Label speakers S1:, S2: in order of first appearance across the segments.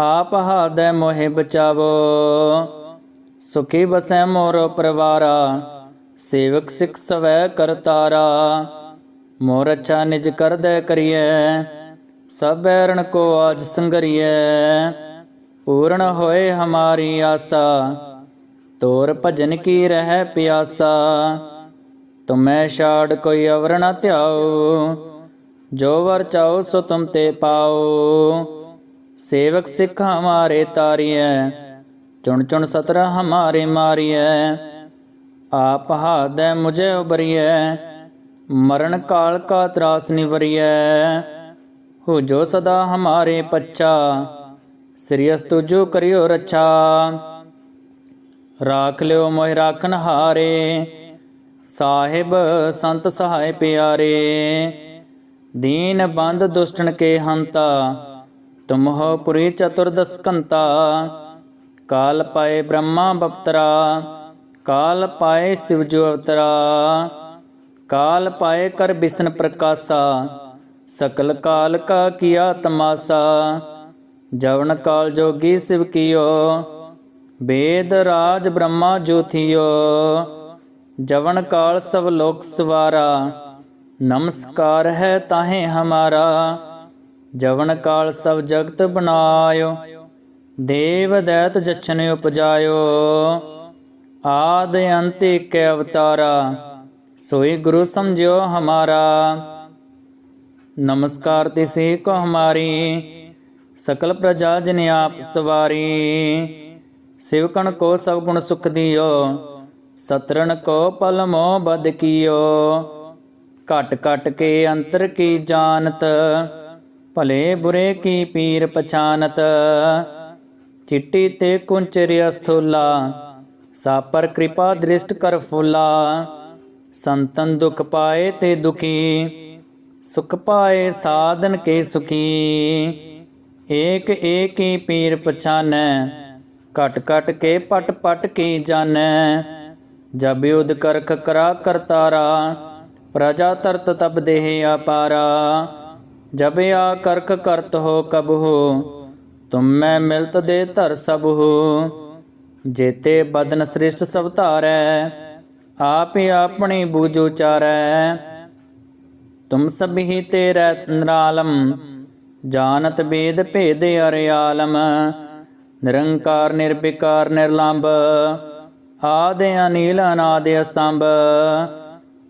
S1: ਆਪ ਹਾਦੈ ਮੋਹਿ ਬਚਾਵੋ, ਸੁਖੀ ਬਸੈ ਮੋਰ ਪਰਵਾਰਾ, ਸੇਵਕ ਸਿਖ ਸਵੈ ਕਰਤਾਰਾ। ਮੋਰ ਅੱਛਾ ਨਿਜ ਕਰਦੈ ਕਰੀਐ, ਸਭ ਬੈਰਣ ਕੋ ਆਜ ਸੰਗਰੀਐ। ਪੂਰਨ ਹੋਏ ਹਮਾਰੀ ਆਸਾ, ਤੋਰ ਭਜਨ ਕੀ ਰਹਿ ਪਿਆਸਾ। ਤੁਮੈ ਛਾੜ ਕੋਈ ਅਵਰ ਨ ਧਿਆਓ, ਜੋ ਵਰ ਚਾਓ ਸੋ ਤੁਮ ਤੇ ਪਾਓ। ਸੇਵਕ ਸਿੱਖ ਹਮਾਰੇ ਤਾਰੀਐ, ਚੁਣ ਚੁਣ ਸਤਰ ਹਮਾਰੇ ਮਾਰੀਐ। ਆਪ ਹਾਦੈ ਮੁਝੇ ਉਬਰੀਐ, ਮਰਨ ਕਾਲ ਕਾ ਤਰਾਸ ਨਿਵਰੀਐ। ਹੋ ਜੋ ਸਦਾ ਹਮਾਰੇ ਪੱਚਾ ਸ੍ਰੀਅਸ ਤੁਜੋ ਕਰਿਓ ਰੱਛਾ। ਰਾਖ ਲਿਓ ਮੋਹਿ ਰਾਖਨ ਹਾਰੇ, ਸਾਹਿਬ ਸੰਤ ਸਹਾਇ ਪਿਆਰੇ। ਦੀਨ ਬੰਦ ਦੁਸ਼ਟਨ ਕੇ ਹੰਤਾ ਤੁਮ ਹੋ ਪੁਰੀ ਚਤੁਰਦਸ ਕਾਲ ਪਾਏ ਬ੍ਰਹਮਾ ਬਪਤਰਾ, ਕਾਲ ਪਾਏ ਸਿਵ ਅਵਤਰਾ, ਕਾਲ ਪਾਏ ਕਰ ਬਿਸ਼ਨ ਪ੍ਰਕਾਸ਼ਾ, ਸਕਲ ਕਾਲ ਕਾ ਕੀਆ ਤਮਾਸਾ, ਜਵਨ ਕਾਲ ਜੋਗੀ ਸਿਵ ਕੀਓ ਵੇਦ ਰਾਜ ਬ੍ਰਹਮਾ ਜੋਥਿਓ ਜਵਨ ਕਾਲ ਸਭ ਲੋਕ ਸਵਾਰਾ, ਨਮਸਕਾਰ ਹੈ ਤਾਹੇ ਹਮਾਰਾ ਜਵਨ ਕਾਲ ਸਭ ਜਗਤ ਬਨਾਇਓ ਦੇਵ ਦੈਤ ਜਛਨ ਉਪਜਾਇਓ। ਆਦ ਅੰਤ ਇਕ ਅਵਤਾਰਾ, ਸੋਈ ਗੁਰੂ ਸਮਝਿਓ ਹਮਾਰਾ। ਨਮਸਕਾਰ ਤਿਸੇ ਕੋ ਹਮਾਰੀ, ਸਕਲ ਪ੍ਰਜਾ ਜਨ ਆਪ ਸਵਾਰੀ। ਸਿਵਕਣ ਕੋ ਸਭ ਗੁਣ ਸੁਖ ਦਿਓ ਸਤਰਨ ਕੋ ਪਲ ਮੋ ਬਦ ਕੀਓ। ਘਟ ਘਟ ਕੇ ਅੰਤਰ ਕੀ ਜਾਣਤ ਭਲੇ ਬੁਰੇ ਕੀ ਪੀਰ ਪਛਾਨਤ? ਚਿੱਟੀ ਤੇ ਕੁੰਚਰਿ ਅਸਥੂਲਾ, ਸਾਪਰ ਕਿਰਪਾ ਦ੍ਰਿਸ਼ਟ ਕਰ ਫੁਲਾ। ਸੰਤਨ ਦੁਖ ਪਾਏ ਤੇ ਦੁਖੀ, ਸੁਖ ਪਾਏ ਸਾਧਨ ਕੇ ਸੁਖੀ। ਏਕ ਏਕ ਹੀ ਪੀਰ ਪਛਾਨੈ ਕਟ ਕਟ ਕੇ ਪਟ ਪਟ ਕੀ ਜਾਣੈ। ਜਬ ਯੁਧ ਕਰਖ ਕਰਾ ਕਰਤਾਰਾ, ਪ੍ਰਜਾ ਤਰਤ ਤਬ ਦੇਹ ਆਪਾਰਾ ਜਬ ਆ ਕਰਖ ਕਰਤ ਹੋ ਕਬ ਹੋ ਮਿਲਤ ਦੇ ਧਰ ਸਭ ਹੋ। ਜੇਤੇ ਬਦਨ ਸ੍ਰਿਸ਼ਟ ਸਭ ਧਾਰੈ, ਆਪੇ ਆਪਣੀ ਬੂਝ ਉਚਾਰੈ। ਤੁਮ ਸਭੀ ਤੇਰੇ ਨਿਰਾਲਮ ਜਾਨਤ ਬੇਦ ਭੇਦ ਅਰਿਆਲਮ। ਨਿਰੰਕਾਰ, ਨਿਰਵਿਕਾਰ, ਨਿਰਲੰਭ, ਆਦਿ ਅਨੀਲ, ਅਨਾਦਿ ਅਸੰਭ।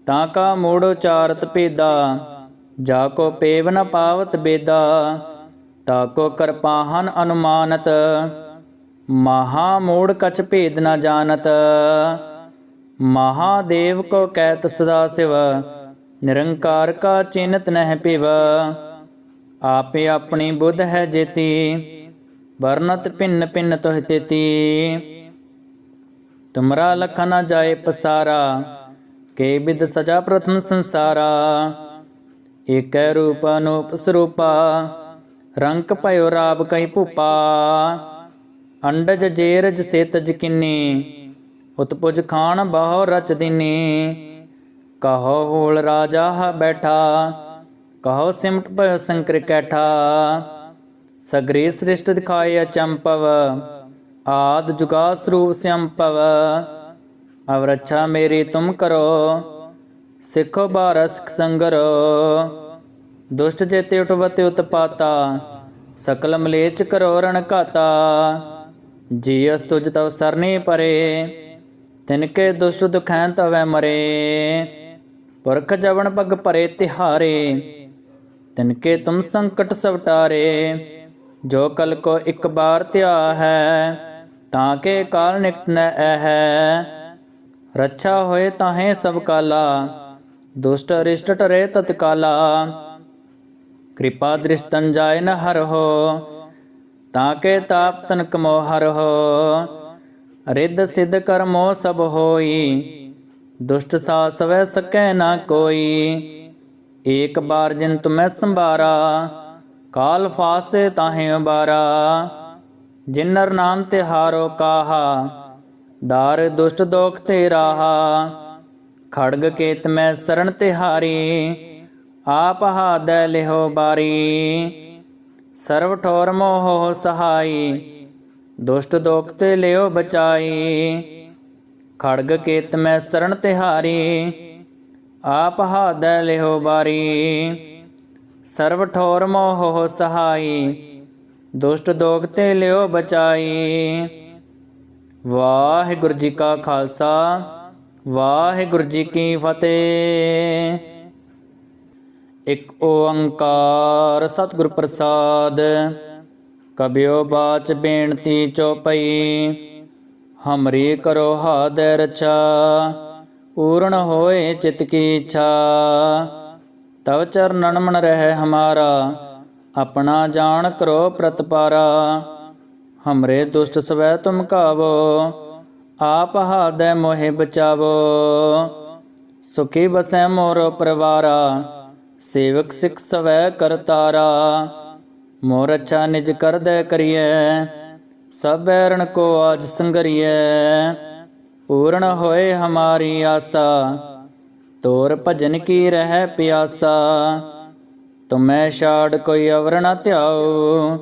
S1: ਤਾਂ ਕਾ ਮੂੜ ਉਚਾਰਤ ਭੇਦਾ ਜਾ ਕੋ ਪੇਵ ਨ ਪਾਵਤ ਬੇਦਾ, ਤਾ ਕੋ ਕਰਪਾਹਨ ਅਨੁਮਾਨਤ। ਮਹਾ ਮੂੜ ਕਛ ਭੇਦ ਨ ਜਾਣਤ। ਮਹਾਦੇਵ ਕੋ ਕਹਿਤ ਸਦਾ ਸਿਵ, ਨਿਰੰਕਾਰ ਕਾ ਚਿੰਤ ਨਹਿ ਪਿਵ ਆਪੇ ਆਪਣੀ ਬੁੱਧ ਹੈ ਜੇਤੀ, ਵਰਨਤ ਭਿੰਨ ਭਿੰਨ ਤੋਹਿ ਤੇਤੀ। ਤੁਮਰਾ ਲਖ ਨ ਜਾਏ ਪਸਾਰਾ, ਕੇ ਬਿਦ ਸਜਾ ਪ੍ਰਥਮ ਸੰਸਾਰਾ। ਏਕੈ ਰੂਪ ਅਨੂਪ ਸਰੂਪਾ, ਰੰਕ ਭਇਓ ਰਾਬ ਕਹੀ ਭੂਪਾ, ਅੰਡਜ ਜੇਰਜ ਸੇਤਜ ਕਿੰਨੀ, ਉਤਪੁਜ ਖਾਨ ਬਹੁ ਰਚ ਦਿਨੀ, ਕਹੋ ਹੋਲ ਰਾਜਾ ਹ ਬੈਠਾ, ਕਹੋ ਸਿਮਟ ਭਇ ਸੰਕਰ ਕੈਠਾ, ਸਗਰੇ ਸ੍ਰਿਸ਼ਟ ਦਿਖਾਏ ਅਚੰਪਵ, ਆਦ ਜੁਗਾ ਸਰੂਪ ਸੰਪਵ ਅਵਰਛਾ ਮੇਰੀ ਤੁਮ ਕਰੋ ਸਿੱਖੋ ਬਾਰਸ ਸੰਗਰੋ। ਦੁਸ਼ਟ ਜੇਤੇ ਉਠਵਤੇ ਉਤਪਾਤਾ, ਸਕਲ ਮਲੇਚ ਕਰੋ ਰਣ ਘਾਤਾ। ਜੀ ਅਸ ਤੁਜ ਤਵ ਸਰਨੇ ਪਰੇ ਤਿਨਕੇ ਦੁਸ਼ਟ ਦੁਖੈਂ ਤਵੈ ਮਰੇ। ਪੁਰਖ ਜਵਨ ਪਗ ਭਰੇ ਤਿਹਾਰੇ ਤਿਨਕੇ ਤੁਮ ਸੰਕਟ ਸਵਟਾਰੇ। ਜੋ ਕਲ ਕੋ ਇੱਕ ਬਾਰ ਧਿਆ ਹੈ, ਤਾਂ ਕੇ ਕਾਲ ਨਿਕਟ ਨ ਹੈ। ਰੱਛਾ ਹੋਏ ਤਾਹੇ ਸਭ ਕਾਲਾ ਦੁਸ਼ਟ ਅਰਿਸ਼ਟ ਟਰੇ ਤਤਕਾਲਾ। ਕਿਰਪਾ ਦ੍ਰਿਸ਼ਤਨ ਜਾਏ ਨ ਹਰ ਹੋ ਤਾਂ ਕੇ ਤਾਪ ਤਨਕ ਮੋ ਹਰ ਹੋ ਰਿੱਧ ਸਿੱਧ ਕਰਮੋ ਸਭ ਹੋਈ, ਦੁਸ਼ਟ ਸਾਸਵੈ ਸਕੈ ਨਾ ਕੋਈ। ਏਕ ਬਾਰ ਜਿਨ ਤੁਮੈ ਸੰਭਾਰਾ, ਕਾਲ ਫਾਸਤੇ ਤਾਹੇ ਉਬਾਰਾ। ਜਿਨਰ ਨਾਮ ਤੇ ਹਾਰੋ ਕਾਹਾ, ਦਾਰ ਦੁਸ਼ਟ ਦੋਖ ਤੇ ਰਾਹਾ ਖੜਗ ਕੇਤ ਮੈਂ ਸਰਨ ਤਿਹਾਰੀ, ਆਪ ਹਾਦੈ ਲਿਹੋ ਬਾਰੀ। ਸਰਵ ਠੋਰ ਮੋਹ ਸਹਾਈ, ਦੁਸ਼ਟ ਦੋਖ ਤੇ ਲਿਓ ਬਚਾਈ। ਖੜਗ ਕੇਤ ਮੈਂ ਸਰਨ ਤਿਹਾਰੀ, ਆਪ ਹਾਦੈ ਲਿਹੋ ਬਾਰੀ। ਸਰਵ ਠੋਰ ਮੋਹ ਸਹਾਈ, ਦੁਸ਼ਟ ਦੋਖ ਤੇ ਲਿਓ ਬਚਾਈ। ਵਾਹਿਗੁਰੂ ਜੀ ਕਾ ਖਾਲਸਾ। ਵਾਹਿਗੁਰੂ ਜੀ ਕੀ ਫਤਿਹ। ਇੱਕ ਓੰਕਾਰ ਸਤਿਗੁਰ ਪ੍ਰਸਾਦ, ਕਬਿਓ ਬਾਚ ਬੇਨਤੀ ਚੋਪਈ ਹਮਰੀ ਕਰੋ ਹਾਦੈ ਰਚਾ ਪੂਰਨ ਹੋਏ ਚਿਤ ਕੀ ਇੱਛਾ। ਤਵ ਚਰਨਨ ਮਨ ਰਹਿ ਹਮਾਰਾ, ਆਪਣਾ ਜਾਣ ਕਰੋ ਪ੍ਰਤਪਾਰਾ। ਹਮਰੇ ਦੁਸ਼ਟ ਸਵੈ ਤੁਮ ਕਾਵੋ। ਆਪ ਹਾਦੈ ਮੋਹਿ ਬਚਾਵੋ, ਸੁਖੀ ਬਸੈ ਮੋਰ ਪਰਵਾਰਾ, ਸੇਵਕ ਸਿਖ ਸਵੈ ਕਰਤਾਰਾ। ਮੋਰ ਅੱਛਾ ਨਿਜ ਕਰਦੈ ਕਰੀਐ, ਸਭ ਬੈਰਣ ਕੋ ਆਜ ਸੰਗਰੀਐ। ਪੂਰਨ ਹੋਏ ਹਮਾਰੀ ਆਸਾ, ਤੋਰ ਭਜਨ ਕੀ ਰਹਿ ਪਿਆਸਾ। ਤੁਮੈ ਛਾੜ ਕੋਈ ਅਵਰ ਨ ਧਿਆਓ,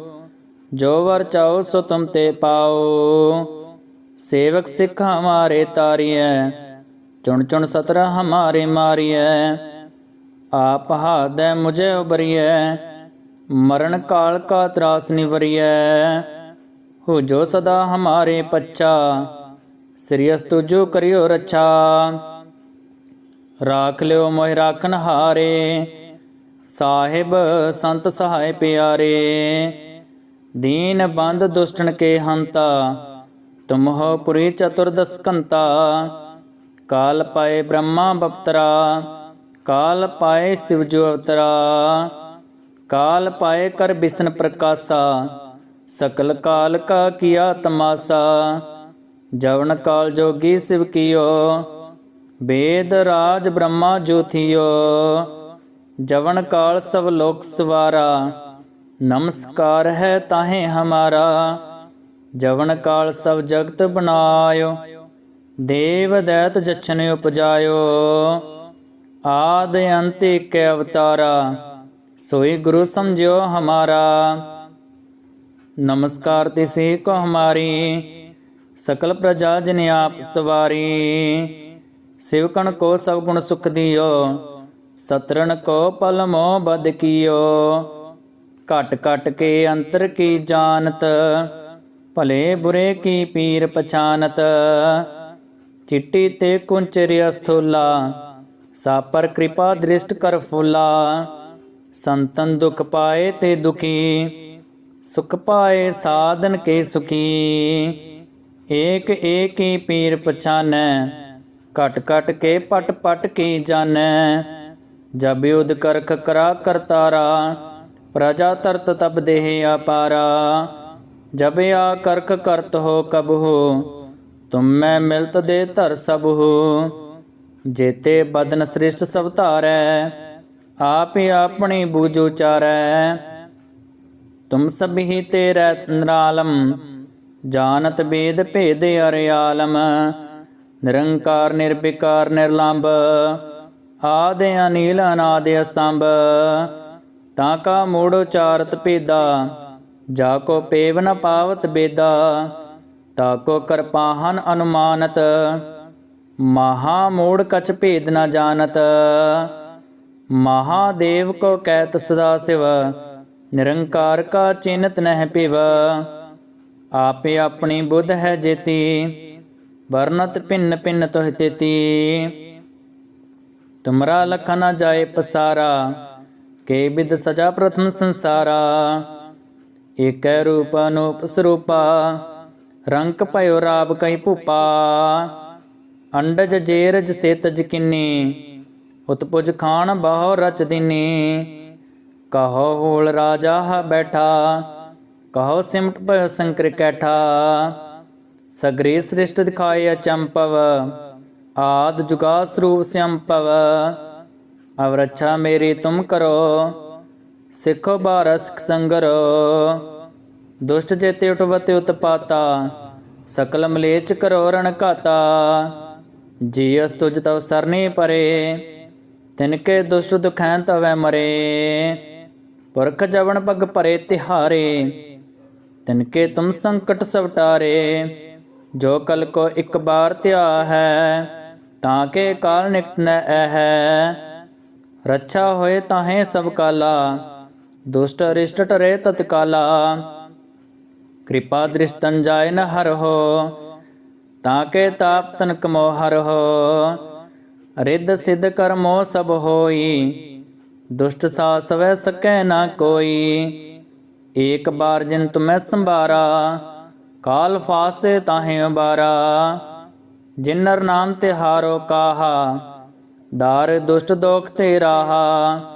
S1: ਜੋ ਵਰ ਚਾਓ ਸੋ ਤੁਮ ਤੇ ਪਾਓ। ਸੇਵਕ ਸਿੱਖ ਹਮਾਰੇ ਤਾਰੀਐ, ਚੁਣ ਚੁਣ ਸਤਰ ਹਮਾਰੇ ਮਾਰੀਐ। ਆਪ ਹਾਦੈ ਮੁਝੇ ਉਬਰੀਐ ਮਰਨ ਕਾਲ ਕਾ ਤਰਾਸ ਨਿਵਰੀਐ। ਹੋ ਜੋ ਸਦਾ ਹਮਾਰੇ ਪੱਚਾ ਸ੍ਰੀਅਸ ਤੁਜੋ ਕਰਿਓ ਰੱਛਾ। ਰਾਖ ਲਿਓ ਮੋਹਿ ਰਾਖਨ ਹਾਰੇ, ਸਾਹਿਬ ਸੰਤ ਸਹਾਇ ਪਿਆਰੇ। ਦੀਨ ਬੰਦ ਦੁਸ਼ਟਨ ਕੇ ਹੰਤਾ ਤੁਮ ਹੋ ਪੁਰੀ ਚਤੁਰਦਸ ਕਾਲ ਪਾਏ ਬ੍ਰਹਮਾ ਬਪਤਰਾ, ਕਾਲ ਪਾਏ ਸਿਵ ਅਵਤਰਾ, ਕਾਲ ਪਾਏ ਕਰ ਬਿਸ਼ਨ ਪ੍ਰਕਾਸ਼ਾ, ਸਕਲ ਕਾਲ ਕਾ ਕੀਆ ਤਮਾਸਾ, ਜਵਨ ਕਾਲ ਜੋਗੀ ਸਿਵ ਕੀਓ ਵੇਦ ਰਾਜ ਬ੍ਰਹਮਾ ਜੋਥਿਓ ਜਵਨ ਕਾਲ ਸਭ ਲੋਕ ਸਵਾਰਾ, ਨਮਸਕਾਰ ਹੈ ਤਾਹੇ ਹਮਾਰਾ ਜਵਨ ਕਾਲ ਸਭ ਜਗਤ ਬਨਾਇਓ ਦੇਵ ਦੈਤ ਜਛਨ ਉਪਜਾਇਓ। ਆਦ ਅੰਤ ਏਕ ਅਵਤਾਰਾ, ਸੋਈ ਗੁਰੂ ਸਮਝਿਓ ਹਮਾਰਾ। ਨਮਸਕਾਰ ਤਿਸੇ ਕੋ ਹਮਾਰੀ, ਸਕਲ ਪ੍ਰਜਾ ਜਨ ਆਪ ਸਵਾਰੀ। ਸਿਵਕਣ ਕੋ ਸਭ ਗੁਣ ਸੁਖ ਦਿਓ ਸਤਰਨ ਕੋ ਪਲ ਮੋ ਬਦ ਕੀਓ। ਘਟ ਘਟ ਕੇ ਅੰਤਰ ਕੀ ਜਾਣਤ ਭਲੇ ਬੁਰੇ ਕੀ ਪੀਰ ਪਛਾਨਤ? ਚਿੱਟੀ ਤੇ ਕੁੰਚਰਿ ਅਸਥੂਲਾ, ਸਾਪਰ ਕਿਰਪਾ ਦ੍ਰਿਸ਼ਟ ਕਰ ਫੁਲਾ। ਸੰਤਨ ਦੁਖ ਪਾਏ ਤੇ ਦੁਖੀ, ਸੁਖ ਪਾਏ ਸਾਧਨ ਕੇ ਸੁਖੀ। ਏਕ ਏਕ ਹੀ ਪੀਰ ਪਛਾਨੈ ਕਟ ਕਟ ਕੇ ਪਟ ਪਟ ਕੀ ਜਾਣੈ। ਜਬ ਯੁਧ ਕਰਖ ਕਰਾ ਕਰਤਾਰਾ, ਪ੍ਰਜਾ ਤਰਤ ਤਬ ਦੇਹ ਆਪਾਰਾ। ਜਬ ਆ ਕਰਖ ਕਰਤ ਹੋ ਕਬ ਹੋ ਮਿਲਤ ਦੇ ਧਰ ਸਬਹੂ ਹੋ। ਜੇਤੇ ਬਦਨ ਸ੍ਰਿਸ਼ਟ ਸਭ ਧਾਰੈ, ਆਪ ਆਪਣੀ ਬੂਝੋ ਚਾਰੈ। ਤੁਮ ਸਭੀ ਤੇਰੇ ਨਰਾਲਮ, ਜਾਣਤ ਬੇਦ ਭੇਦ ਅਰਿਆਲਮ। ਨਿਰੰਕਾਰ, ਨਿਰਵਿਕਾਰ, ਨਿਰਲੰਭ, ਆਦਿ ਅਨੀਲ, ਅਨਾਦਿ ਅਸੰਭ। ਤਾਂ ਕਾ ਮੂੜ ਉਚਾਰਤ ਭੇਦਾ ਜਾ ਕੋ ਪੇਵ ਨ ਪਾਵਤ ਬੇਦਾ, ਤਾ ਕੋ ਕਰਪਾਹਨ ਅਨੁਮਾਨਤ। ਮਹਾ ਮੂੜ ਕਛ ਭੇਦ ਨ ਜਾਣਤ। ਮਹਾਦੇਵ ਕੋ ਕਹਿਤ ਸਦਾ ਸਿਵ, ਨਿਰੰਕਾਰ ਕਾ ਚਿੰਤ ਨਹਿ ਪਿਵ ਆਪੇ ਆਪਣੀ ਬੁੱਧ ਹੈ ਜੇਤੀ, ਵਰਨਤ ਭਿੰਨ ਭਿੰਨ ਤੋਹਿ ਤੇਤੀ। ਤੁਮਰਾ ਲਖ ਨ ਜਾਏ ਪਸਾਰਾ, ਕੇ ਬਿਦ ਸਜਾ ਪ੍ਰਥਮ ਸੰਸਾਰਾ। ਏਕੈ ਰੂਪ ਅਨੂਪ ਸਰੂਪਾ, ਰੰਕ ਭਇਓ ਰਾਬ ਕਈ ਭੂਪਾ, ਅੰਡਜ ਜੇਰਜ ਸੇਤਜ ਕਿੰਨੀ, ਉਤਪੁਜ ਖਾਨ ਬਹੁ ਰਚ ਦਿਨੀ, ਕਹੋ ਹੂਲ ਰਾਜਾ ਹ ਬੈਠਾ, ਕਹੋ ਸਿਮਟ ਭਇ ਸੰਕਰ ਕੈਠਾ, ਸਗਰੇ ਸ੍ਰਿਸ਼ਟ ਦਿਖਾਏ ਅਚੰਪਵ, ਆਦ ਜੁਗਾ ਸਰੂਪ ਸੰਪਵ ਅਵ ਮੇਰੀ ਤੁਮ ਕਰੋ ਸਿੱਖੋ ਬਾਰਸ ਸੰਗਰੋ। ਦੁਸ਼ਟ ਚੇਤੇ ਉਠਵਤੇ ਉਤਪਾਤਾ, ਸਕਲ ਮਲੇਚ ਕਰੋ ਰਣ ਘਾਤਾ। ਜੀ ਤੁਜ ਤਵ ਸਰਨੀ ਪਰੇ ਤਿਨਕੇ ਦੁਸ਼ਟ ਦੁਖੈਂ ਤਵੈ ਮਰੇ। ਪੁਰਖ ਜਵਨ ਪਗ ਭਰੇ ਤਿਹਾਰੇ ਤਿਨਕੇ ਤੁਮ ਸੰਕਟ ਸਵਟਾਰੇ ਜੋ ਕਲ ਕੋ ਇੱਕ ਬਾਰ ਧਿਆ ਹੈ, ਤਾਂ ਕੇ ਕਾਲ ਨਿਕਟ ਨ ਹੈ। ਰੱਛਾ ਹੋਏ ਤਾਹੇ ਸਭ ਕਾਲਾ ਦੁਸ਼ਟ ਅਰਿਸ਼ਟ ਟਰੇ ਤਤਕਾਲਾ। ਕਿਰਪਾ ਦ੍ਰਿਸ਼ਤਨ ਜਾਏ ਨ ਹਰ ਹੋ ਤਾਂ ਕੇ ਤਾਪ ਤਨ ਕਮੋ ਹਰ ਹੋ ਰਿੱਧ ਸਿੱਧ ਕਰਮੋ ਸਭ ਹੋਈ, ਦੁਸ਼ਟ ਸਾਸਵੈ ਸਕੈ ਨਾ ਕੋਈ। ਏਕ ਬਾਰ ਜਿਨ ਤੁਮੈ ਸੰਭਾਰਾ, ਕਾਲ ਫਾਸਤੇ ਤਾਹੇ ਉਬਾਰਾ। ਜਿਨਰ ਨਾਮ ਤੇ ਹਾਰੋ ਕਾਹਾ, ਦਾਰ ਦੁਸ਼ਟ ਦੋਖ ਤੇ ਰਾਹਾ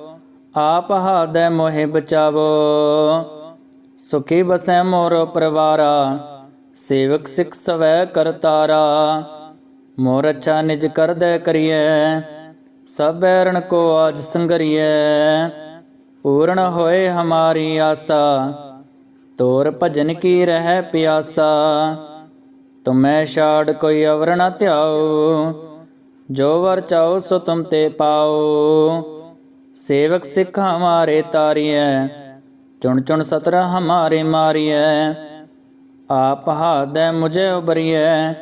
S1: ਆਪ ਹਾਦੈ ਮੋਹਿ ਬਚਾਵੋ, ਸੁਖੀ ਬਸੈ ਮੋਰ ਪਰਵਾਰਾ, ਸੇਵਕ ਸਿਖ ਸਵੈ ਕਰਤਾਰਾ ਮੋਰ ਅੱਛਾ ਨਿਜ ਕਰਦੈ ਕਰੀਐ, ਸਭ ਬੈਰਣ ਕੋ ਆਜ ਸੰਗਰੀਐ। ਪੂਰਨ ਹੋਏ ਹਮਾਰੀ ਆਸਾ, ਤੋਰ ਭਜਨ ਕੀ ਰਹਿ ਪਿਆਸਾ। ਤੁਮੈ ਛਾੜ ਕੋਈ ਅਵਰ ਨ ਧਿਆਓ, ਜੋ ਵਰ ਚਾਓ ਸੋ ਤੁਮ ਤੇ ਪਾਓ। ਸੇਵਕ ਸਿੱਖ ਹਮਾਰੇ ਤਾਰੀਐ, ਚੁਣ ਚੁਣ ਸਤਰ ਹਮਾਰੇ ਮਾਰੀਐ। ਆਪ ਹਾਦੈ ਮੁਝੇ ਉਬਰੀਐ,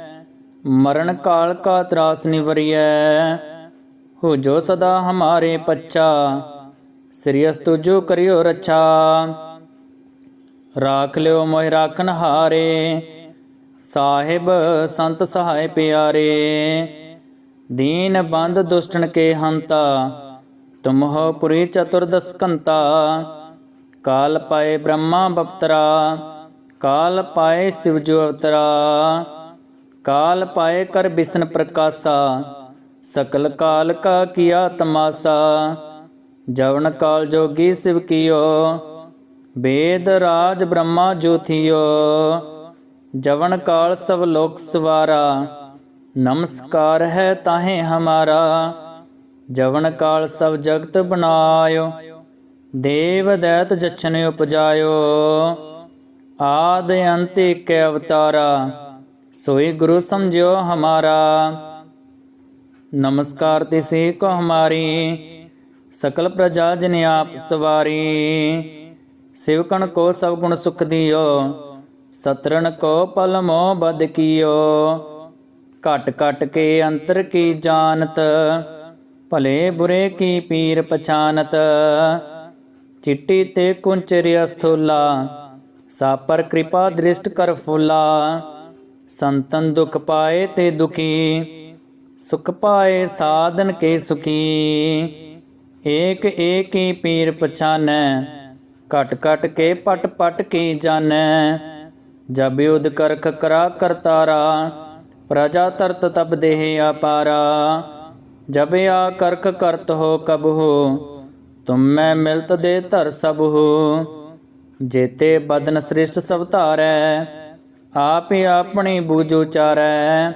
S1: ਮਰਨ ਕਾਲ ਕਾ ਤਰਾਸ ਨਿਵਰੀਐ। ਹੋ ਜੋ ਸਦਾ ਹਮਾਰੇ ਪੱਚਾ ਸ੍ਰੀ ਅਸਤੁ ਜੋ ਕਰਿਓ ਰੱਛਾ। ਰਾਖ ਲਿਓ ਮੋਹਿ ਰਾਖਨ ਹਾਰੇ, ਸਾਹਿਬ ਸੰਤ ਸਹਾਇ ਪਿਆਰੇ। ਦੀਨ ਬੰਦ ਦੁਸ਼ਟਨ ਕੇ ਹੰਤਾ ਤੁਮਹੁ ਪੁਰੀ ਚਤੁਰਦਸ ਕਾਲ ਪਾਏ ਬ੍ਰਹਮਾ ਬਪਤਰਾ, ਕਾਲ ਪਾਏ ਸਿਵ ਅਵਤਰਾ, ਕਾਲ ਪਾਏ ਕਰ ਬਿਸ਼ਨ ਪ੍ਰਕਾਸ਼ਾ, ਸਕਲ ਕਾਲ ਕਾ ਕੀਆ ਤਮਾਸਾ, ਜਵਨ ਕਾਲ ਜੋਗੀ ਸਿਵ ਕੀਓ ਵੇਦ ਰਾਜ ਬ੍ਰਹਮਾ ਜੋਥਿਓ ਜਵਨ ਕਾਲ ਸਭ ਲੋਕ ਸਵਾਰਾ, ਨਮਸਕਾਰ ਹੈ ਤਾਹੇ ਹਮਾਰਾ ਜਵਨ ਕਾਲ ਸਭ ਜਗਤ ਬਨਾਇਓ ਦੇਵ ਦੈਤ ਜਛਨ ਉਪਜਾਇਓ। ਆਦ ਅੰਤ ਇੱਕ ਅਵਤਾਰਾ, ਸੋਈ ਗੁਰੂ ਸਮਝਿਓ ਹਮਾਰਾ। ਨਮਸਕਾਰ ਤਿਸੇ ਕੋ ਹਮਾਰੀ, ਸਕਲ ਪ੍ਰਜਾ ਜਨ ਆਪ ਸਵਾਰੀ। ਸਿਵਕਣ ਕੋ ਸਭ ਗੁਣ ਸੁਖ ਦਿਓ ਸਤਰਨ ਕੋ ਪਲ ਮੋ ਬਦ ਕੀਓ। ਘਟ ਘਟ ਕੇ ਅੰਤਰ ਕੀ ਜਾਣਤ ਭਲੇ ਬੁਰੇ ਕੀ ਪੀਰ ਪਛਾਨਤ? ਚਿੱਟੀ ਤੇ ਕੁੰਚਰਿ ਅਸਥੂਲਾ, ਸਾਪਰ ਕਿਰਪਾ ਦ੍ਰਿਸ਼ਟ ਕਰ ਫੁਲਾ। ਸੰਤਨ ਦੁਖ ਪਾਏ ਤੇ ਦੁਖੀ, ਸੁਖ ਪਾਏ ਸਾਧਨ ਕੇ ਸੁਖੀ। ਏਕ ਏਕ ਹੀ ਪੀਰ ਪਛਾਨੈ, ਘਟ ਘਟ ਕੇ ਪਟ ਪਟ ਕੀ ਜਾਣੈ। ਜਬ ਯੁਧ ਕਰਖ ਕਰਾ ਕਰਤਾਰਾ, ਪ੍ਰਜਾ ਤਰਤ ਤਬ ਦੇਹ ਆਪਾਰਾ। ਜਬ ਆ ਕਰਖ ਕਰਤ ਹੋ ਕਬ ਹੋ ਤੁਮ ਮੈਂ ਮਿਲਤ ਦੇ ਧਰ ਸਭ ਹੋ ਜੇਤੇ ਬਦਨ ਸ੍ਰਿਸ਼ਟ ਸਭ ਧਾਰੈ, ਆਪ ਆਪਣੀ ਬੂਝ ਉਚਾਰੈ।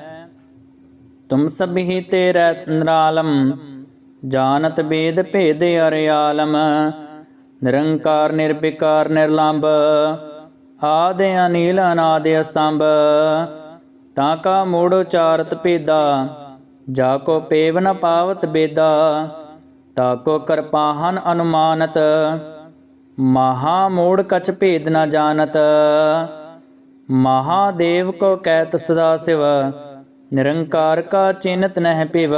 S1: ਤੁਮ ਸਭੀ ਤੇਰੇ ਨਰਾਲਮ, ਜਾਣਤ ਬੇਦ ਭੇਦ ਅਰਿਆਲਮ। ਨਿਰੰਕਾਰ, ਨਿਰਵਿਕਾਰ, ਨਿਰਲੰਭ, ਆਦਿ ਅਨੀਲ, ਅਨਾਦਿ ਅਸੰਭ। ਤਾਂ ਕਾ ਮੂੜ ਉਚਾਰਤ ਭੇਦਾ ਜਾ ਕੋ ਪੇਵ ਨ ਪਾਵਤ ਬੇਦਾ, ਤਾ ਕੋ ਕਰਪਾਹਨ ਅਨੁਮਾਨਤ। ਮਹਾ ਮੂੜ ਕਛ ਭੇਦ ਨ ਜਾਣਤ। ਮਹਾਦੇਵ ਕੋ ਕਹਿਤ ਸਦਾ ਸਿਵ, ਨਿਰੰਕਾਰ ਕਾ ਚਿੰਤ ਨਹਿ ਪਿਵ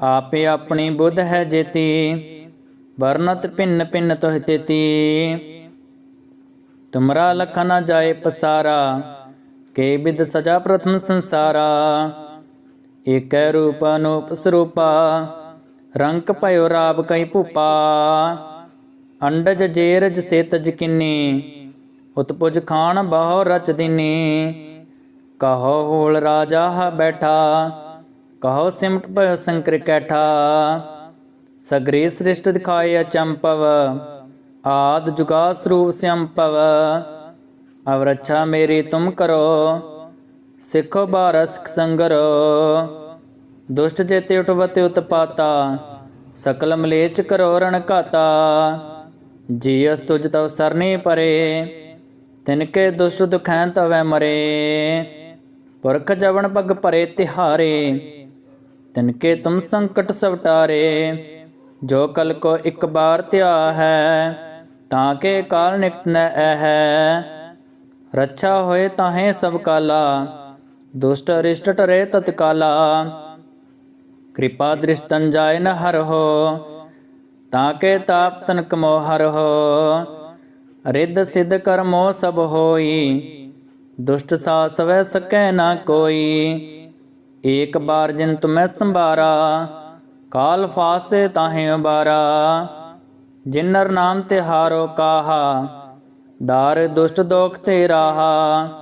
S1: ਆਪੇ ਆਪਣੀ ਬੁੱਧ ਹੈ ਜੇਤੀ, ਵਰਨਤ ਭਿੰਨ ਭਿੰਨ ਤੋਹਿ ਤੇਤੀ। ਤੁਮਰਾ ਲਖ ਨ ਜਾਏ ਪਸਾਰਾ, ਕੇ ਬਿਦ ਸਜਾ ਪ੍ਰਥਮ ਸੰਸਾਰਾ। ਏਕੈ ਰੂਪ ਅਨੂਪ ਸਰੂਪਾ, ਰੰਕ ਭਇਓ ਰਾਬ ਕਈ ਭੂਪਾ, ਅੰਡਜ ਜੇਰਜ ਸੇਤਜ ਕਿੰਨੀ, ਉਤਪੁਜ ਖਾਨ ਬਹੁ ਰਚ ਦਿਨੀ, ਕਹੋ ਹੋਲ ਰਾਜਾ ਹ ਬੈਠਾ, ਕਹੋ ਸਿਮਟ ਭਇ ਸੰਕਰ ਕੈਠਾ, ਸਗਰੇ ਸ੍ਰਿਸ਼ਟ ਦਿਖਾਏ ਅਚੰਪਵ, ਆਦ ਜੁਗਾ ਸਰੂਪ ਸੰਪਵ ਅਵਰਛਾ ਮੇਰੀ ਤੁਮ ਕਰੋ ਸਿੱਖੋ ਬਾਰਸ ਸੰਗਰੋ। ਦੁਸ਼ਟ ਜੇਤੇ ਉਠਵਤੇ ਉਤਪਾਤਾ, ਸਕਲ ਮਲੇਚ ਕਰੋ ਰਣ ਘਾਤਾ। ਜੀਅਸ ਤੁਜ ਤਵ ਸਰਨੀ ਪਰੇ, ਤਿਨਕੇ ਦੁਸ਼ਟ ਦੁਖੈਨ ਤਵੈ ਮਰੇ। ਪੁਰਖ ਜਵਨ ਪਗ ਭਰੇ ਤਿਹਾਰੇ, ਤਿਨਕੇ ਤੁਮ ਸੰਕਟ ਸਵਟਾਰੇ ਜੋ ਕਲ ਕੋ ਇੱਕ ਬਾਰ ਧਿਆ ਹੈ, ਤਾਂ ਕੇ ਕਾਲ ਨਿਕਟ ਨ ਹੈ। ਰੱਛਾ ਹੋਏ ਤਾਹੇ ਸਭ ਕਾਲਾ ਦੁਸ਼ਟ ਅਰਿਸ਼ਟ ਟਰੇ ਤਤਕਾਲਾ ਕਿਰਪਾ ਦ੍ਰਿਸ਼ਤਨ ਜਾਏ ਨ ਹਰ ਹੋ ਤਾਂ ਕੇ ਤਾਪ ਤਨਕ ਮੋ ਹਰ ਹੋ ਰਿੱਧ ਸਿੱਧ ਕਰਮੋ ਸਭ ਹੋਈ, ਦੁਸ਼ਟ ਸਾ ਸਵੈ ਸਕੈ ਨਾ ਕੋਈ। ਏਕ ਬਾਰ ਜਿਨ ਤੁਮੈ ਸੰਭਾਰਾ, ਕਾਲ ਫਾਸਤੇ ਤਾਹੇ ਉਬਾਰਾ। ਜਿਨਰ ਨਾਮ ਤੇ ਹਾਰੋ ਕਾਹਾ, ਦਾਰ ਦੁਸ਼ਟ ਦੋਖ ਤੇ ਰਾਹਾ।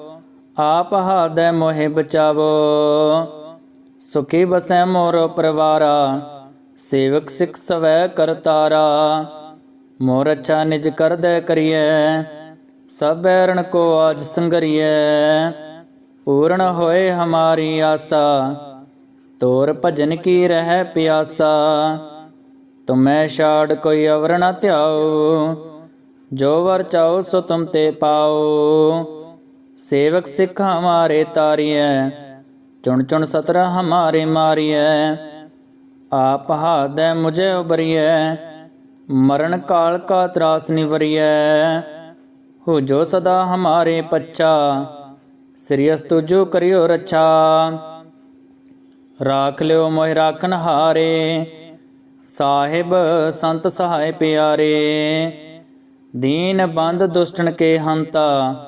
S1: ਆਪ ਹਾਦੈ ਮੋਹਿ ਬਚਾਵੋ, ਸੁਖੀ ਬਸੈ ਮੋਰ ਪਰਵਾਰਾ, ਸੇਵਕ ਸਿਖ ਸਵੈ ਕਰਤਾਰਾ ਮੋਰ ਅੱਛਾ ਨਿਜ ਕਰਦੈ ਕਰੀਐ, ਸਭ ਬੈਰਣ ਕੋ ਆਜ ਸੰਗਰੀਐ। ਪੂਰਨ ਹੋਏ ਹਮਾਰੀ ਆਸਾ, ਤੋਰ ਭਜਨ ਕੀ ਰਹਿ ਪਿਆਸਾ। ਤੁਮੈ ਛਾੜ ਕੋਈ ਅਵਰ ਨ ਧਿਆਓ, ਜੋ ਵਰ ਚਾਓ ਸੋ ਤੁਮ ਤੇ ਪਾਓ। ਸੇਵਕ ਸਿੱਖ ਹਮਾਰੇ ਤਾਰੀਐ, ਚੁਣ ਚੁਣ ਸਤਰ ਹਮਾਰੇ ਮਾਰੀਐ। ਆਪ ਹਾਦੈ ਮੁਝੇ ਉਬਰੀਐ, ਮਰਨ ਕਾਲ ਕਾ ਤਰਾਸ ਨਿਵਰੀਐ। ਹੋ ਜੋ ਸਦਾ ਹਮਾਰੇ ਪੱਛਾ ਸ੍ਰੀਅਸ ਤੁਜੋ ਕਰਿਓ ਰੱਛਾ। ਰਾਖ ਲਿਓ ਮੋਹਿ ਰਾਖਨ ਹਾਰੇ, ਸਾਹਿਬ ਸੰਤ ਸਹਾਇ ਪਿਆਰੇ। ਦੀਨ ਬੰਦ ਦੁਸ਼ਟਨ ਕੇ ਹੰਤਾ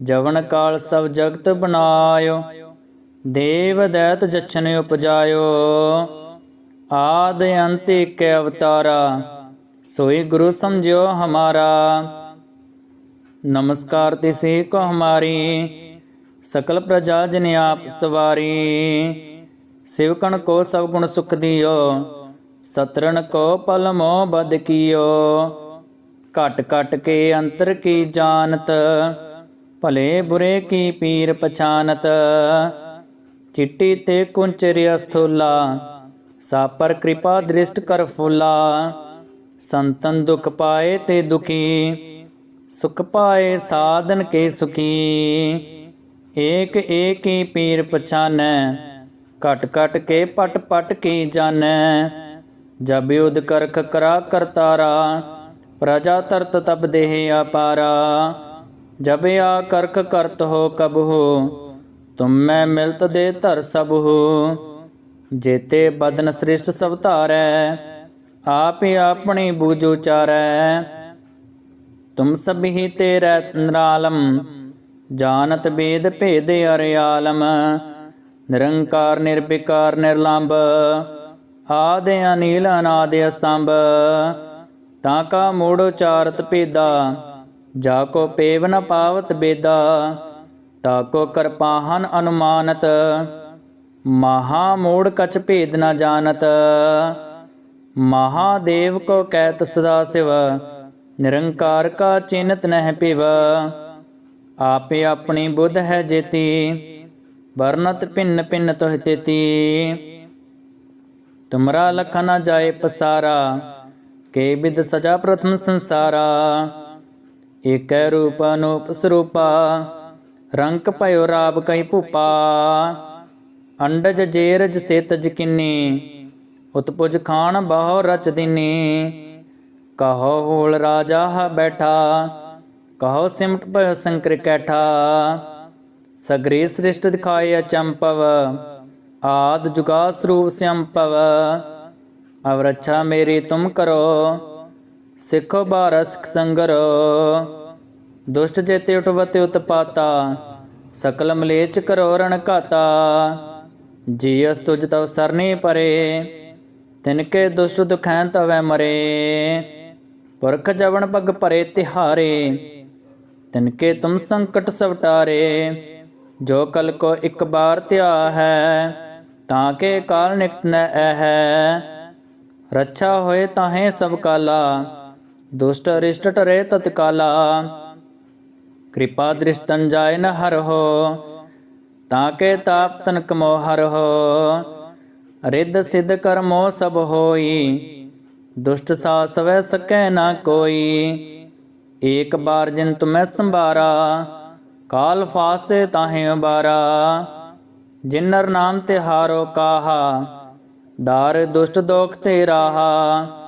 S1: ਜਵਨ ਕਾਲ ਸਭ ਜਗਤ ਬਨਾਇਓ ਦੇਵ ਦੈਤ ਜਛਨ ਉਪਜਾਇਓ। ਆਦ ਅੰਤ ਏਕ ਅਵਤਾਰਾ, ਸੋਈ ਗੁਰੂ ਸਮਝਿਓ ਹਮਾਰਾ। ਨਮਸਕਾਰ ਤਿਸੇ ਕੋ ਹਮਾਰੀ, ਸਕਲ ਪ੍ਰਜਾ ਜਨ ਆਪ ਸਵਾਰੀ। ਸਿਵਕਣ ਕੋ ਸਭ ਗੁਣ ਸੁਖ ਦਿਓ ਸਤਰਨ ਕੋ ਪਲ ਮੋ ਬਦ ਕੀਓ। ਘਟ ਘਟ ਕੇ ਅੰਤਰ ਕੀ ਜਾਣਤ ਭਲੇ ਬੁਰੇ ਕੀ ਪੀਰ ਪਛਾਨਤ? ਚਿੱਟੀ ਤੇ ਕੁੰਚਰਿ ਅਸਥੂਲਾ ਸਾ ਪਰ ਕਿਰਪਾ ਦ੍ਰਿਸ਼ਟ ਕਰ ਫੁਲਾ। ਸੰਤਨ ਦੁਖ ਪਾਏ ਤੇ ਦੁਖੀ, ਸੁਖ ਪਾਏ ਸਾਧਨ ਕੇ ਸੁਖੀ। ਏਕ ਏਕ ਹੀ ਪੀਰ ਪਛਾਨੈ, ਘਟ ਘਟ ਕੇ ਪਟ ਪਟ ਕੀ ਜਾਣੈ। ਜਬ ਯੁਧ ਕਰਖ ਕਰਾ ਕਰਤਾਰਾ, ਪ੍ਰਜਾ ਤਰਤ ਤਬ ਦੇਹ ਆਪਾਰਾ। ਜਬ ਆ ਕਰਖ ਕਰਤ ਹੋ ਕਬ ਹੋ ਤੁਮ ਮੈਂ ਮਿਲਤ ਦੇ ਧਰ ਸਭ ਹੋ ਜੇਤੇ ਬਦਨ ਸ੍ਰਿਸ਼ਟ ਸਭ ਧਾਰੈ, ਆਪ ਹੀ ਆਪਣੀ ਬੂਝ ਉਚਾਰੈ। ਤੁਮ ਸਭ ਹੀ ਤੇਰੇ ਨਰਾਲਮ, ਜਾਣਤ ਬੇਦ ਭੇਦ ਅਰਿਆਲਮ। ਨਿਰੰਕਾਰ, ਨਿਰਵਿਕਾਰ, ਨਿਰਲੰਭ, ਆਦਿ ਅਨੀਲ, ਅਨਾਦ ਅਸੰਭ। ਤਾਂ ਕਾ ਮੂੜ ਉਚਾਰਤ ਭੇਦਾ ਜਾ ਕੋ ਪੇਵ ਨ ਪਾਵਤ ਬੇਦਾ, ਤਾ ਕੋ ਕਰਪਾਹਨ ਅਨੁਮਾਨਤ। ਮਹਾ ਮੂੜ ਕਛ ਭੇਦ ਨ ਜਾਣਤ। ਮਹਾਦੇਵ ਕੋ ਕਹਿਤ ਸਦਾ ਸਿਵ, ਨਿਰੰਕਾਰ ਕਾ ਚਿੰਤ ਨਹਿ ਪਿਵ ਆਪੇ ਆਪਣੀ ਬੁੱਧ ਹੈ ਜੇਤੀ, ਵਰਨਤ ਭਿੰਨ ਭਿੰਨ ਤੋਹ ਤੇਤੀ। ਤੁਮਰਾ ਲਖ ਨ ਜਾਏ ਪਸਾਰਾ, ਕੇ ਬਿਦ ਸਜਾ ਪ੍ਰਥਮ ਸੰਸਾਰਾ। ਏਕੈ ਰੂਪ ਅਨੂਪ ਸਰੂਪਾ ਰੰਕ ਭਇਓ ਰਾਬ ਕਹੀ ਭੂਪਾ, ਅੰਡਜ ਜੇਰਜ ਸੇਤਜ ਕਿੰਨੀ, ਉਤਪੁਜ ਖਾਨ ਬਹੁ ਰਚ ਦਿਨੀ। ਕਹੋ ਹੋਲ ਰਾਜਾ ਹ ਬੈਠਾ, ਕਹੋ ਸਿਮਟ ਭਇ ਸੰਕਰ ਕੈਠਾ, ਸਗਰੇ ਸ੍ਰਿਸ਼ਟ ਦਿਖਾਏ ਅਚੰਪਵ, ਆਦ ਜੁਗਾ ਸਰੂਪ ਸੰਪਵ ਅਵ ਮੇਰੀ ਤੁਮ ਕਰੋ ਸਿੱਖੋ ਬਾਰਸ ਸੰਗਰੋ। ਦੁਸ਼ਟ ਜੇਤੇ ਉਠਵਤੇ ਉਤਪਾਤਾ, ਸਕਲ ਮਲੇਚ ਕਰੋ ਰਣ ਘਾਤਾ। ਜੀ ਤੁਜ ਤਵ ਸਰਨੀ ਪਰੇ ਤਿਨਕੇ ਦੁਸ਼ਟ ਦੁਖੈਂ ਤਵੈ ਮਰੇ। ਪੁਰਖ ਜਵਨ ਪਗ ਭਰੇ ਤਿਹਾਰੇ ਤਿਨਕੇ ਤੁਮ ਸੰਕਟ ਸਵਟਾਰੇ ਜੋ ਕਲ ਕੋ ਇੱਕ ਬਾਰ ਧਿਆ ਹੈ, ਤਾਂ ਕੇ ਕਾਲ ਨਿਕਟ ਨ ਹੈ। ਰੱਛਾ ਹੋਏ ਤਾਹੇ ਸਭ ਕਾਲਾ ਦੁਸ਼ਟ ਅਰਿਸ਼ਟ ਟਰੇ ਤਤਕਾਲਾ ਕਿਰਪਾ ਦ੍ਰਿਸ਼ਤਨ ਜਾਏ ਨ ਹਰ ਹੋ ਤਾਂ ਕੇ ਤਾਪ ਤਨ ਕਮੋ ਹਰ ਹੋ ਰਿੱਧ ਸਿੱਧ ਕਰਮੋ ਸਭ ਹੋਈ, ਦੁਸ਼ਟ ਸਾ ਸਵੈ ਸਕੈ ਨਾ ਕੋਈ। ਏਕ ਬਾਰ ਜਿਨ ਤੁਮੈ ਸੰਭਾਰਾ, ਕਾਲ ਫਾਸਤੇ ਤਾਹੇ ਉਬਾਰਾ। ਜਿਨਰ ਨਾਮ ਤੇ ਹਾਰੋ ਕਾਹਾ, ਦਾਰ ਦੁਸ਼ਟ ਦੋਖ ਤੇ ਰਾਹਾ।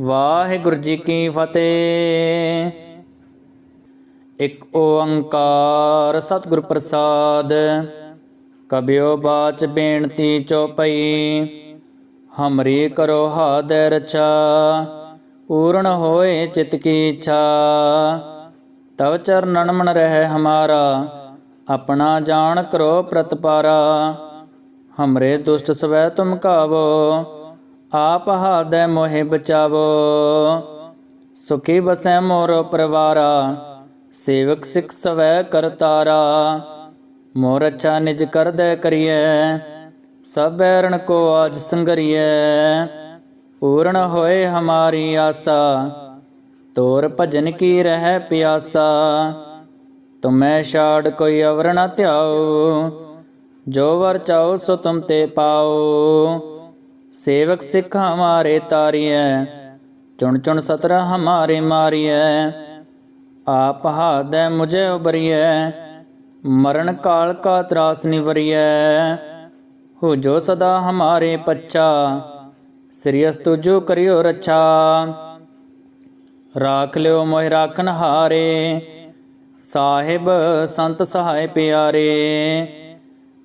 S1: ਵਾਹਿਗੁਰੂ ਜੀ ਕੀ ਫਤਿਹ। ਇੱਕ ਓੰਕਾਰ ਸਤਿਗੁਰ ਪ੍ਰਸਾਦ, ਕਬਿਓ ਬਾਚ ਬੇਨਤੀ ਚੋਪਈ। ਹਮਰੀ ਕਰੋ ਹਾਦੈ ਰਚਾ ਪੂਰਨ ਹੋਏ ਚਿਤ ਕੀ ਇੱਛਾ। ਤਵ ਚਰਨਨ ਮਨ ਰਹਿ ਹਮਾਰਾ, ਆਪਣਾ ਜਾਣ ਕਰੋ ਪ੍ਰਤਪਾਰਾ। ਹਮਰੇ ਦੁਸ਼ਟ ਸਵੈ ਤੁਮ ਕਾਵੋ। ਆਪ ਹਾਦੈ ਮੋਹਿ ਬਚਾਵੋ, ਸੁਖੀ ਬਸੈ ਮੋਰ ਪਰਵਾਰਾ, ਸੇਵਕ ਸਿਖ ਸਵੈ ਕਰਤਾਰਾ। ਮੋਰ ਅੱਛਾ ਨਿਜ ਕਰਦੈ ਕਰੀਐ, ਸਭ ਐਰਣ ਕੋ ਆਜ ਸੰਗਰੀਐ। ਪੂਰਨ ਹੋਏ ਹਮਾਰੀ ਆਸਾ, ਤੋਰ ਭਜਨ ਕੀ ਰਹਿ ਪਿਆਸਾ। ਤੁਮੈ ਛਾੜ ਕੋਈ ਅਵਰ ਨ ਧਿਆਓ, ਜੋ ਵਰ ਚਾਓ ਸੋ ਤੁਮ ਤੇ ਪਾਓ। ਸੇਵਕ ਸਿੱਖ ਹਮਾਰੇ ਤਾਰੀਐ, ਚੁਣ ਚੁਣ ਸਤਰ ਹਮਾਰੇ ਮਾਰੀਐ। ਆਪ ਹਾਦੈ ਮੁਝੇ ਉਬਰੀਐ, ਮਰਨ ਕਾਲ ਕਾ ਤਰਾਸ ਨਿਵਰੀਐ। ਹੋ ਜੋ ਸਦਾ ਹਮਾਰੇ ਪੱਚਾ ਸ੍ਰੀਅਸ ਤੁਜੋ ਕਰਿਓ ਰੱਛਾ। ਰਾਖ ਲਿਓ ਮੋਹਿ ਰਾਖਨ ਹਾਰੇ, ਸਾਹਿਬ ਸੰਤ ਸਹਾਇ ਪਿਆਰੇ।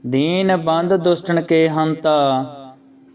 S1: ਦੀਨ ਬੰਦ ਦੁਸ਼ਟਨ ਕੇ ਹੰਤਾ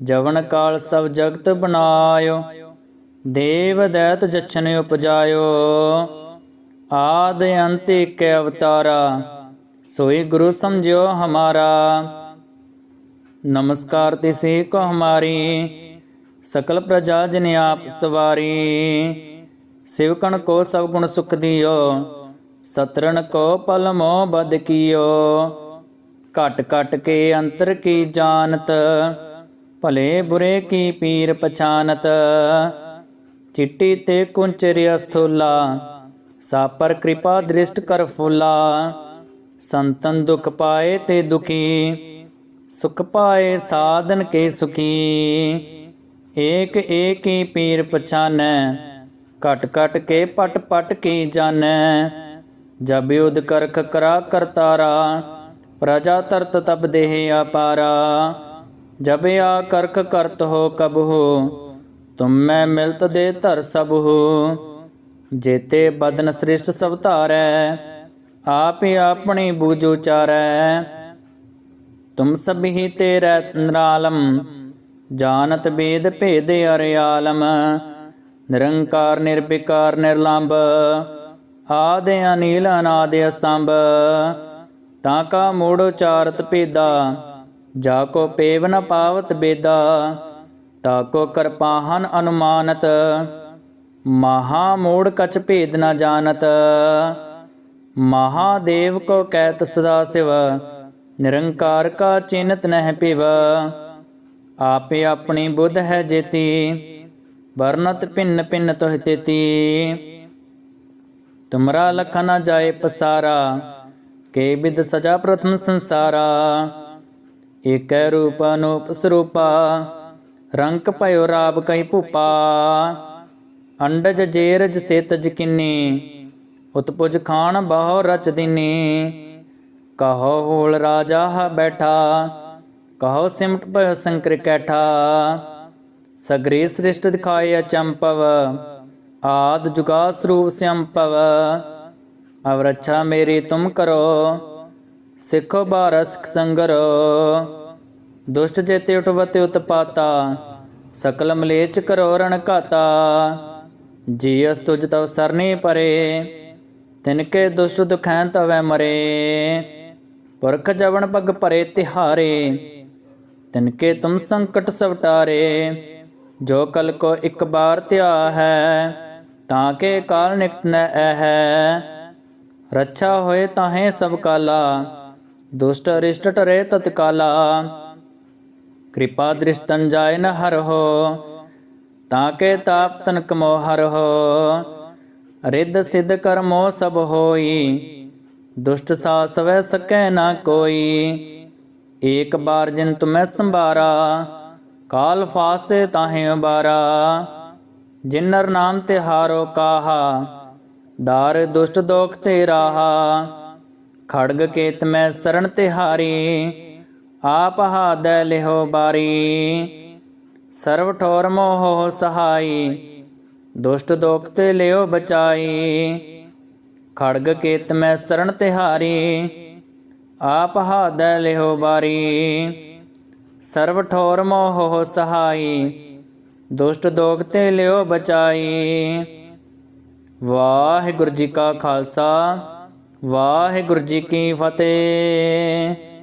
S1: ਜਵਨ ਕਾਲ ਸਭ ਜਗਤ ਬਨਾਇਓ ਦੇਵ ਦੈਤ ਜਛਨ ਉਪਜਾਇਓ। ਆਦ ਅੰਤ ਏਕ ਅਵਤਾਰਾ, ਸੋਈ ਗੁਰੂ ਸਮਝਿਓ ਹਮਾਰਾ। ਨਮਸਕਾਰ ਤਿਸੇ ਕੋ ਹਮਾਰੀ, ਸਕਲ ਪ੍ਰਜਾ ਜਨ ਆਪ ਸਵਾਰੀ। ਸਿਵਕਣ ਕੋ ਸਭ ਗੁਣ ਸੁਖ ਦਿਓ ਸਤਰਨ ਕੋ ਪਲ ਮੋ ਬਦ ਕੀਓ। ਘਟ ਘਟ ਕੇ ਅੰਤਰ ਕੀ ਜਾਣਤ ਭਲੇ ਬੁਰੇ ਕੀ ਪੀਰ ਪਛਾਨਤ? ਚਿੱਟੀ ਤੇ ਕੁੰਚਰਿ ਅਸਥੂਲਾ, ਸਾਪਰ ਕਿਰਪਾ ਦ੍ਰਿਸ਼ਟ ਕਰ ਫੁਲਾ। ਸੰਤਨ ਦੁਖ ਪਾਏ ਤੇ ਦੁਖੀ, ਸੁਖ ਪਾਏ ਸਾਧਨ ਕੇ ਸੁਖੀ। ਏਕ ਏਕ ਹੀ ਪੀਰ ਪਛਾਨੈ, ਘਟ ਘਟ ਕੇ ਪਟ ਪਟ ਕੀ ਜਾਣੈ। ਜਬ ਯੁਧ ਕਰਖ ਕਰਾ ਕਰਤਾਰਾ, ਪ੍ਰਜਾ ਤਰਤ ਤਬ ਦੇਹ ਆਪਾਰਾ। ਜਬ ਆ ਕਰਖ ਕਰਤ ਹੋ ਕਬ ਹੋ, ਤੁਮ ਮੈਂ ਮਿਲਤ ਦੇ ਧਰ ਸਭ ਹੋ। ਜੇਤੇ ਬਦਨ ਸ੍ਰਿਸ਼ਟ ਸਭ ਧਾਰੈ, ਆਪ ਹੀ ਆਪਣੀ ਬੂਝ ਉਚਾਰੈ। ਤੁਮ ਸਭੀ ਤੇਰੇ ਨਿਰਾਲਮ, ਜਾਣਤ ਬੇਦ ਭੇਦ ਅਰਿਆਲਮ। ਨਿਰੰਕਾਰ, ਨਿਰਵਿਕਾਰ, ਨਿਰਲੰਭ, ਆਦਿ ਅਨੀਲ, ਅਨਾਦ ਅਸੰਭ। ਤਾਂ ਕਾ ਮੂੜ ਉਚਾਰਤ ਭੇਦਾ ਜਾ ਕੋ ਪੇਵ ਨ ਪਾਵਤ ਬੇਦਾ, ਤਾ ਕੋ ਕਰਪਾਹਨ ਅਨੁਮਾਨਤ, ਮਹਾ ਮੂੜ ਕਛ ਭੇਦ ਨ ਜਾਣਤ। ਮਹਾਦੇਵ ਕੋ ਕਹਿਤ ਸਦਾ ਸਿਵ, ਨਿਰੰਕਾਰ ਕਾ ਚਿੰਤ ਨਹਿ ਪਿਵ ਆਪੇ ਆਪਣੀ ਬੁੱਧ ਹੈ ਜੇਤੀ, ਵਰਨਤ ਭਿੰਨ ਭਿੰਨ ਤੋਹਿ ਤੇਤੀ। ਤੁਮਰਾ ਲਖ ਨ ਜਾਏ ਪਸਾਰਾ, ਕੇ ਬਿਦ ਸਜਾ ਪ੍ਰਥਮ ਸੰਸਾਰਾ। ਏਕੈ ਰੂਪ ਅਨੂਪ ਸਰੂਪਾ ਰੰਕ ਭਇਓ ਰਾਬ ਕਈ ਭੂਪਾ, ਅੰਡਜ ਜੇਰਜ ਸੇਤਜ ਕਿੰਨੀ ਉਤਪੁਜ ਖਾਨ ਬਹੁ ਰਚ ਦਿਨੀ। ਕਹੋ ਹੋਲ ਰਾਜਾ ਹ ਬੈਠਾ, ਕਹੋ ਸਿਮਟ ਭਇ ਸੰਕਰ ਕੈਠਾ। ਸਗਰੇ ਸ੍ਰਿਸ਼ਟ ਦਿਖਾਏ ਅਚੰਪਵ, ਆਦ ਜੁਗਾ ਸਰੂਪ ਸੰਪਵ ਅਵ ਮੇਰੀ ਤੁਮ ਕਰੋ ਸਿੱਖੋ ਬਾਰਸ ਸੰਗਰੋ। ਦੁਸ਼ਟ ਜੇਤੇ ਉਠਵਤੇ ਉਤਪਾਤਾ, ਸਕਲ ਮਲੇਚ ਕਰੋ ਰਣ ਘਾਤਾ। ਜੀਅਸ ਤੁਜ ਤਵ ਸਰਨੇ ਪਰੇ ਤਿਨਕੇ ਦੁਸ਼ਟ ਦੁਖੈਂ ਤਵੈ ਮਰੇ। ਪੁਰਖ ਜਵਨ ਪਗ ਭਰੇ ਤਿਹਾਰੇ ਤਿਨਕੇ ਤੁਮ ਸੰਕਟ ਸਵਟਾਰੇ। ਜੋ ਕਲ ਕੋ ਇੱਕ ਬਾਰ ਧਿਆ ਹੈ, ਤਾਂ ਕੇ ਕਾਲ ਨਿਕਟ ਨ ਹੈ। ਰੱਛਾ ਹੋਏ ਤਾਹੇ ਸਭ ਕਾਲਾ ਦੁਸ਼ਟ ਅਰਿਸ਼ਟ ਟਰੇ ਤਤਕਾਲਾ। ਕਿਰਪਾ ਦ੍ਰਿਸ਼ਤਨ ਜਾਏ ਨ ਹਰ ਹੋ ਤਾਂ ਕੇ ਤਾਪ ਤਨ ਕਮੋ ਹਰ ਹੋ ਰਿੱਧ ਸਿੱਧ ਕਰਮੋ ਸਭ ਹੋਈ, ਦੁਸ਼ਟ ਸਾਸਵੈ ਸਕੈ ਨਾ ਕੋਈ। ਏਕ ਬਾਰ ਜਿਨ ਤੁਮੈ ਸੰਭਾਰਾ, ਕਾਲ ਫਾਸਤੇ ਤਾਹੇ ਉਬਾਰਾ। ਜਿਨ ਨਰ ਨਾਮ ਤੇ ਹਾਰੋ ਕਾਹਾ, ਦਾਰ ਦੁਸ਼ਟ ਦੋਖ ਤੇ ਰਾਹਾ। ਖੜਗ ਕੇਤ ਮੈਂ ਸਰਨ ਤਿਹਾਰੀ, ਆਪ ਹਾਦੈ ਲਿਹੋ ਬਾਰੀ। ਸਰਵ ਠੋਰ ਮੋਹ ਸਹਾਈ, ਦੁਸ਼ਟ ਦੋਖ ਤੇ ਲਿਓ ਬਚਾਈ। ਖੜਗ ਕੇਤ ਮੈਂ ਸਰਨ ਤਿਹਾਰੀ, ਆਪ ਹਾਦੈ ਲਿਹੋ ਬਾਰੀ। ਸਰਵ ਠੋਰ ਮੋਹ ਸਹਾਈ, ਦੁਸ਼ਟ ਦੋਖ ਤੇ ਲਿਓ ਬਚਾਈ। ਵਾਹਿਗੁਰੂ ਜੀ ਕਾ ਖਾਲਸਾ। ਵਾਹਿਗੁਰੂ ਜੀ ਕੀ ਫਤਿਹ।